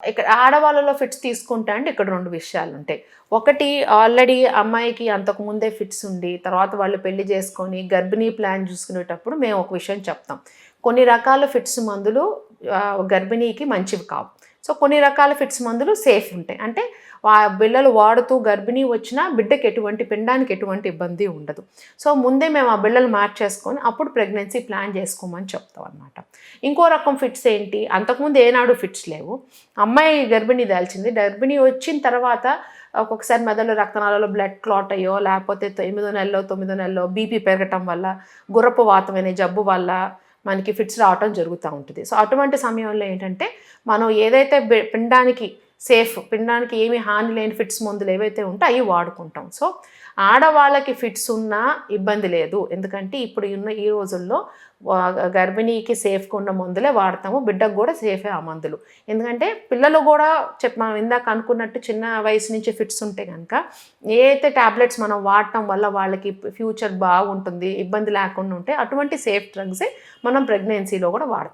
ఇక్కడ ఆడవాళ్ళలో ఫిట్స్ తీసుకుంటా అంటే ఇక్కడ రెండు విషయాలు ఉంటాయి. ఒకటి ఆల్రెడీ అమ్మాయికి అంతకు ముందే ఫిట్స్ ఉండి తర్వాత వాళ్ళు పెళ్ళి చేసుకొని గర్భిణీ ప్లాన్ చూసుకునేటప్పుడు మేము ఒక విషయం చెప్తాం. కొన్ని రకాల ఫిట్స్ మందులు గర్భిణీకి మంచివి కావు. సో కొన్ని రకాల ఫిట్స్ మందులు సేఫ్ ఉంటాయి. అంటే ఆ బిళ్ళలు వాడుతూ గర్భిణీ వచ్చినా బిడ్డకి ఎటువంటి పిండానికి ఎటువంటి ఇబ్బంది ఉండదు. సో ముందే మేము ఆ బిళ్ళలు మార్చేసుకొని అప్పుడు ప్రెగ్నెన్సీ ప్లాన్ చేసుకోమని చెప్తాం అనమాట ఇంకో రకం ఫిట్స్ ఏంటి? అంతకుముందు ఏనాడు ఫిట్స్ లేవు. అమ్మాయి గర్భిణీ దాల్చింది. గర్భిణీ వచ్చిన తర్వాత ఒక్కొక్కసారి మెదడు రక్తనాళాలో బ్లడ్ క్లాట్ అయ్యో లేకపోతే ఎనిమిదో నెలలో తొమ్మిదో నెలలో బీపీ పెరగటం వల్ల గుర్రపు వాతమైన జబ్బు వల్ల మనకి ఫిట్స్ రావటం జరుగుతూ ఉంటుంది. సో అటువంటి సమయంలో ఏంటంటే మనం ఏదైతే బి- పిండానికి సేఫ్. పిండానికి ఏమి హాని లేని ఫిట్స్ మందులు ఏవైతే ఉంటే అవి వాడుకుంటాం. సో ఆడవాళ్ళకి ఫిట్స్ ఉన్నా ఇబ్బంది లేదు. ఎందుకంటే ఇప్పుడు ఉన్న ఈ రోజుల్లో గర్భిణీకి సేఫ్గా ఉన్న మందులే వాడతాము. బిడ్డకు కూడా సేఫే ఆ మందులు. ఎందుకంటే పిల్లలు కూడా చెప్ మనం ఇందాక అనుకున్నట్టు చిన్న వయసు నుంచి ఫిట్స్ ఉంటే కనుక ఏ అయితే టాబ్లెట్స్ మనం వాడటం వల్ల వాళ్ళకి ఫ్యూచర్ బాగుంటుంది ఇబ్బంది లేకుండా ఉంటే అటువంటి సేఫ్ డ్రగ్సే మనం ప్రెగ్నెన్సీలో కూడా వాడతాం.